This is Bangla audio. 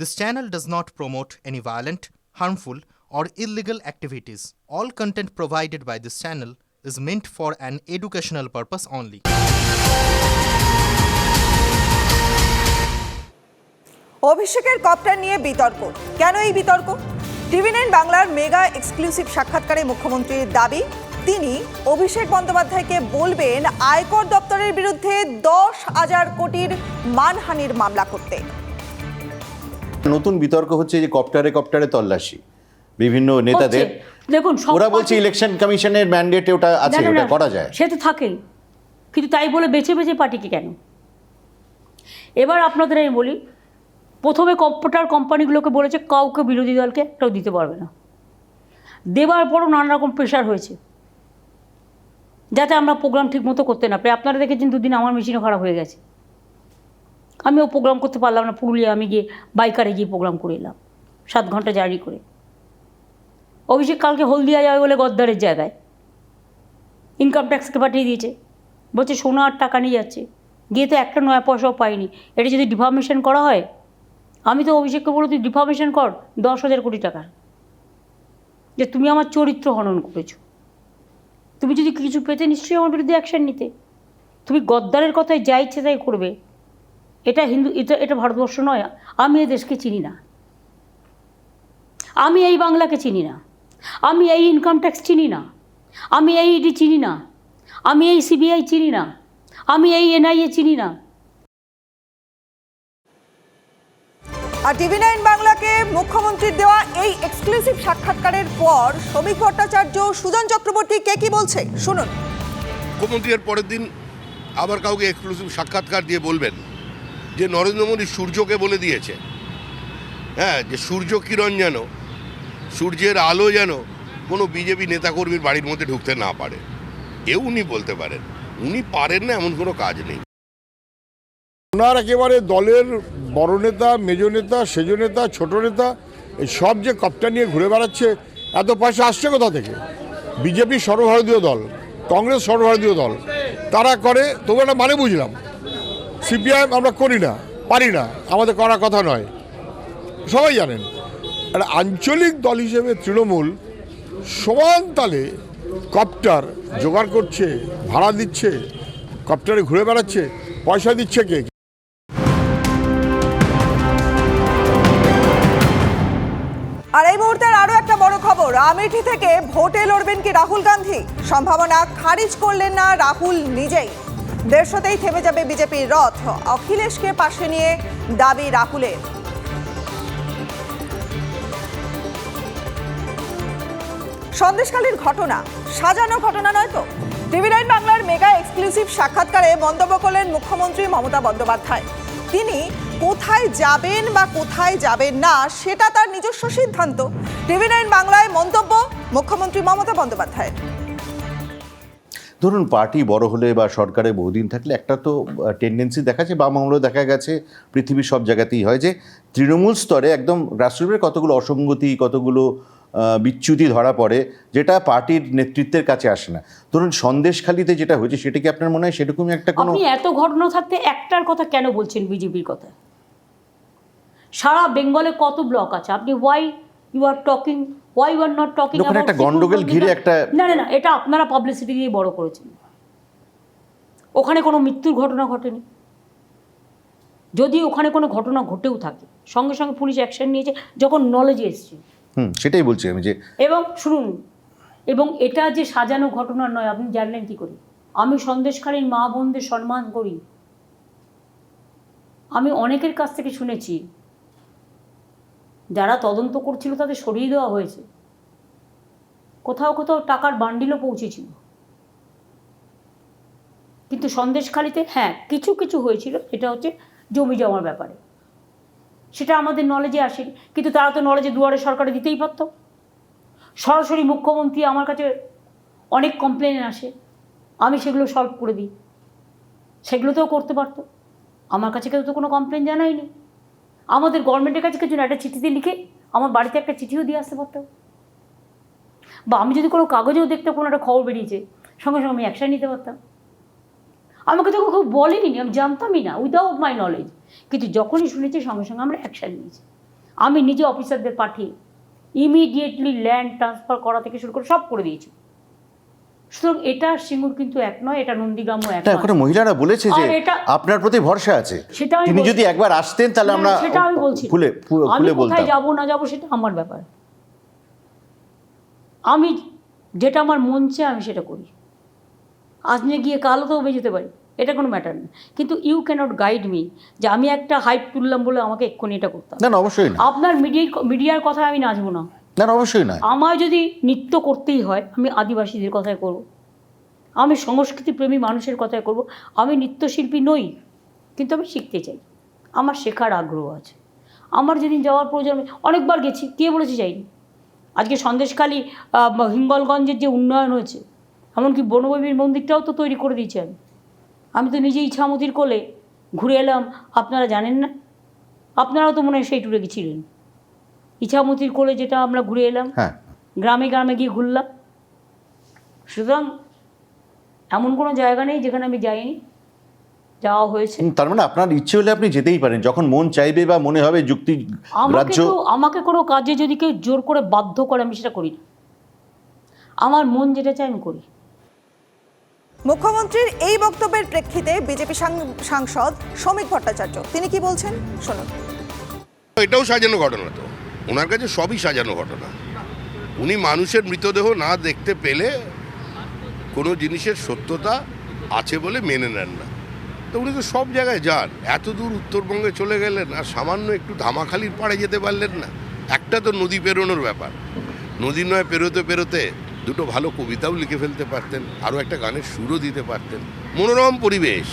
This channel does not promote any violent, harmful, or illegal activities. All content provided by this channel is meant for an educational purpose only. অভিষেকের কপ্টার নিয়ে বিতর্ক কেন এই বিতর্ক টিভি নাইন বাংলার মেগা এক্সক্লুসিভ সাক্ষাৎকারে মুখ্যমন্ত্রীর দাবি তিনি অভিষেক বন্দ্যোপাধ্যায়কে বলবেন আয়কর দপ্তরের বিরুদ্ধে দশ হাজার কোটির মানহানির মামলা করতে নতুন বিতর্ক হচ্ছে যে কপ্টারে কপ্টারে তল্লাশি। বিভিন্ন নেতাদের দেখুন ওরা বলছে ইলেকশন কমিশনের ম্যান্ডেটে ওটা আছে ওটা করা যায়। সে তো থাকেই। কিন্তু তাই বলে বেছে বেছে পার্টিকে কেন? এবার আপনাদের আমি বলি প্রথমে কম্পিউটার কোম্পানিগুলোকে বলেছে কাউকে বিরোধী দলকে কেউ দিতে পারবে না। দেবার পরও নানা রকম প্রেশার হয়েছে। যাতে আমরা প্রোগ্রাম ঠিক মতো করতে না পারি। আপনারা দেখেছেন দুদিন আমার মেশিনও খারাপ হয়ে গেছে। আমিও প্রোগ্রাম করতে পারলাম না, পুরুলিয়া আমি গিয়ে বাইকারে গিয়ে প্রোগ্রাম করে এলাম, সাত ঘণ্টা জার্নি করে। অভিষেক কালকে হলদিয়া যাবে বলে গদ্দারের জায়গায়। ইনকাম ট্যাক্সকে পাঠিয়ে দিয়েছে। বলছে সোনা আর টাকা নিয়ে যাচ্ছে। গিয়ে তো একটা নয়া পয়সাও পাইনি। এটা যদি ডিফার্মেশন করা হয়, আমি তো অভিষেককে বলো তুই ডিফার্মেশন কর, দশ হাজার কোটি টাকার যে তুমি আমার চরিত্র হনন করেছ। তুমি যদি কিছু পেতে নিশ্চয়ই আমার বিরুদ্ধে অ্যাকশন নিতে। তুমি গদ্দারের কথায় যা ইচ্ছে তাই করবে। এটা হিন্দু এটা এটা ভারতবর্ষ নয়। আমি এই দেশকে চিনি না। আমি এই বাংলাকে চিনি না। আমি এই ইনকাম ট্যাক্স চিনি না। আমি এই ইডি চিনি না। আমি এই সিবিআই চিনি না। আমি এই এনআইএ চিনি না। আর টিভি নাইন বাংলাকে মুখ্যমন্ত্রীর দেওয়া এই এক্সক্লুসিভ সাক্ষাৎকারের পর শ্রমিক ভট্টাচার্য সুজন চক্রবর্তী কে কি বলছে? শুনুন। মুখ্যমন্ত্রী এর পরের দিন আবার কাউকে এক্সক্লুসিভ সাক্ষাৎকার দিয়ে বলবেন। যে নরেন্দ্র মোদী সূর্যকে বলে দিয়েছে। হ্যাঁ যে সূর্য কিরণ যেন, সূর্যের আলো যেন কোনো বিজেপি নেতাকর্মীর বাড়ির মধ্যে ঢুকতে না পারে। এও উনি বলতে পারেন, উনি পারেন না এমন কোনো কাজ নেই। ওনার একেবারে দলের বড় নেতা, মেজ নেতা, সেজ নেতা, ছোট নেতা, এই সব যে কপ্টার নিয়ে ঘুরে বেড়াচ্ছে, এত পয়সা আসছে কোথা থেকে? বিজেপি সর্বভারতীয় দল, কংগ্রেস সর্বভারতীয় দল, তারা করে, তবু একটা মানে বুঝলাম। সিপিআইএম আমরা করি না, পারি না। আমাদের করার কথা নয়। সবাই জানেন, একটা আঞ্চলিক দল হিসেবে তৃণমূল সমান তালে কপ্টার জোগাড় করছে, ভাড়া দিচ্ছে, কপ্টারে ঘুরে বেড়াচ্ছে, পয়সা দিচ্ছে কে? আর এই মুহূর্তের আরও একটা বড় খবর, আমেঠি থেকে ভোটে লড়বেন কি রাহুল গান্ধী? সম্ভাবনা খারিজ করলেন না রাহুল নিজেই। দেড়শোতেই থেমে যাবে বিজেপির রথ। অখিলেশকে পাশে নিয়ে দাবি রাহুলের। সন্দেশখালীর ঘটনা, সাজানো ঘটনা নয় তো? টিভি নাইন বাংলার মেগা এক্সক্লুসিভ সাক্ষাৎকারে মন্তব্য করলেন মুখ্যমন্ত্রী মমতা বন্দ্যোপাধ্যায়। তিনি কোথায় যাবেন বা কোথায় যাবেন না, সেটা তার নিজস্ব সিদ্ধান্ত। টিভি নাইন বাংলায় মন্তব্য মুখ্যমন্ত্রী মমতা বন্দ্যোপাধ্যায় ধরুন, পার্টি বড় হলে বা সরকারে বহুদিন থাকলে একটা তো টেন্ডেন্সি দেখা যায় বাম আমলেও দেখা গেছে, পৃথিবীর সব জায়গাতেই হয় যে তৃণমূল স্তরে একদম রাষ্ট্রীয় কতগুলো অসঙ্গতি, কতগুলো বিচ্যুতি ধরা পড়ে, যেটা পার্টির নেতৃত্বের কাছে আসে না। ধরুন, সন্দেশখালিতে যেটা হয়েছে, সেটা কি আপনার মনে হয় সেরকমই একটা কোনো এত ঘটনা থাকতে একটার কথা কেন বলছেন বিজেপির কথা? সারা বেঙ্গলে কত ব্লক আছে? আপনি why you are talking you are not talking ওখানে একটা গন্ডগোল ঘিরে একটা- না না না এটা আপনারা পাবলিসিটি দিয়ে বড় করেছেন। ওখানে কোনো মৃত্যুর ঘটনা ঘটেনি। যদি ওখানে কোনো ঘটনা ঘটেও থাকে সঙ্গে সঙ্গে পুলিশ অ্যাকশন নিয়েছে যখন নলেজে এসছে। হুম সেটাই বলছি আমি যে এবং শুনুন এবং এটা যে সাজানো ঘটনা নয় আপনি জানলেন কি করে? আমি সন্দেশকালীন মা বোনদের সম্মান করি। আমি অনেকের কাছ থেকে শুনেছি যারা তদন্ত করছিল তাদের সরিয়ে দেওয়া হয়েছে। কোথাও কোথাও টাকার বান্ডিলও পৌঁছেছিল। কিন্তু সন্দেশখালিতে হ্যাঁ কিছু কিছু হয়েছিল, সেটা হচ্ছে জমি জমার ব্যাপারে। সেটা আমাদের নলেজে আসেনি। কিন্তু তারা তো নলেজে দুয়ারে সরকারে দিতেই পারতো। সরাসরি মুখ্যমন্ত্রী আমার কাছে অনেক কমপ্লেন আসে। আমি সেগুলো সলভ করে দিই। সেগুলোতেও করতে পারতো। আমার কাছে কেউ তো কোনো কমপ্লেন জানায়নি। আমাদের গভর্নমেন্টের কাছে কিছু না একটা চিঠিতে লিখে আমার বাড়িতে একটা চিঠিও দিয়ে আসতে পারতো। বা আমি যদি কোনো কাগজেও দেখতাম, কোনো একটা খবর বেরিয়েছে, সঙ্গে সঙ্গে আমি অ্যাকশন নিতে পারতাম। আমাকে তো কেউ বলেনি, আমি জানতামই না উইদাউট মাই নলেজ কিন্তু যখনই শুনেছি, সঙ্গে সঙ্গে আমরা অ্যাকশন নিয়েছি। আমি নিজে অফিসারদের পাঠিয়ে ইমিডিয়েটলি ল্যান্ড ট্রান্সফার করা থেকে শুরু করে সব করে দিয়েছি। সুতরাং এটা সিঙ্গুর কিন্তু এক নয় এটা নন্দীগ্রামও এক নয়। মহিলারা বলেছে যে আপনার প্রতি ভরসা আছে। সেটা আমি তিনি যদি একবার আসতেন তাহলে আমরা সেটা আমি বলছি। খু- আমি বলতাম। যাব না যাব সেটা আমার ব্যাপার। আমি যেটা আমার মন চায় আমি সেটা করি। আজ নিয়ে গিয়ে কালও তো বেঁচে যেতে পারি এটা কোনো ম্যাটার না। কিন্তু ইউ ক্যানট গাইড মি যে আমি একটা হাইপ তুললাম বলে আমাকে এক্ষুনি এটা করতাম না অবশ্যই আপনার মিডিয়ার মিডিয়ার কথায় আমি নাচবো না। না অবশ্যই নয়। আমায় যদি নৃত্য করতেই হয়, আমি আদিবাসীদের কথায় করব। আমি সংস্কৃতিপ্রেমী মানুষের কথায় করব। আমি নৃত্যশিল্পী নই, কিন্তু আমি শিখতে চাই। আমার শেখার আগ্রহ আছে। আমার যেদিন যাওয়ার প্রয়োজন, অনেকবার গেছি, কে বলেছে যাইনি? আজকে সন্দেশখালী হিঙ্গলগঞ্জের যে উন্নয়ন হয়েছে, এমনকি বনভূমির মন্দিরটাও তো তৈরি করে দিয়েছি আমি। আমি তো নিজেই ইছামতির কোলে ঘুরে এলাম, আপনারা জানেন না? আপনারাও তো মনে হয় সেই ট্যুরে গেছিলেন। ইছামতির কোলে যেটা আমরা ঘুরে এলাম হ্যাঁ। গ্রামে গ্রামে গিয়ে ঘুরলাম। সুতরাং এমন কোনো জায়গা নেই যেখানে আমি যাইনি যাওয়া হয়েছে। তার মানে আপনার ইচ্ছে হলে আপনি যেতেই পারেন যখন মন চাইবে বা মনে হবে যুক্তি কেউ আমাকে কোনো কাজে যদি কেউ জোর করে বাধ্য করে আমি সেটা করি না। আমার মন যেটা চাই আমি করি। মুখ্যমন্ত্রীর এই বক্তব্যের প্রেক্ষিতে বিজেপি সাংসদ শ্রমিক ভট্টাচার্য তিনি কি বলছেন? শুনুন। এটাও সাজানো ঘটনা তো। ওনার কাছে সবই সাজানো ঘটনা। উনি মানুষের মৃতদেহ না দেখতে পেলে কোনো জিনিসের সত্যতা আছে বলে মেনে নেন না। তো উনি তো সব জায়গায় যান। এত দূর উত্তরবঙ্গে চলে গেলেন আর সামান্য একটু ধামাখালির পাড়ে যেতে পারলেন না। একটা তো নদী পেরোনোর ব্যাপার। নদী নয়, পেরোতে পেরোতে দুটো ভালো কবিতাও লিখে ফেলতে পারতেন, আরও একটা গানের সুরও দিতে পারতেন। মনোরম পরিবেশ।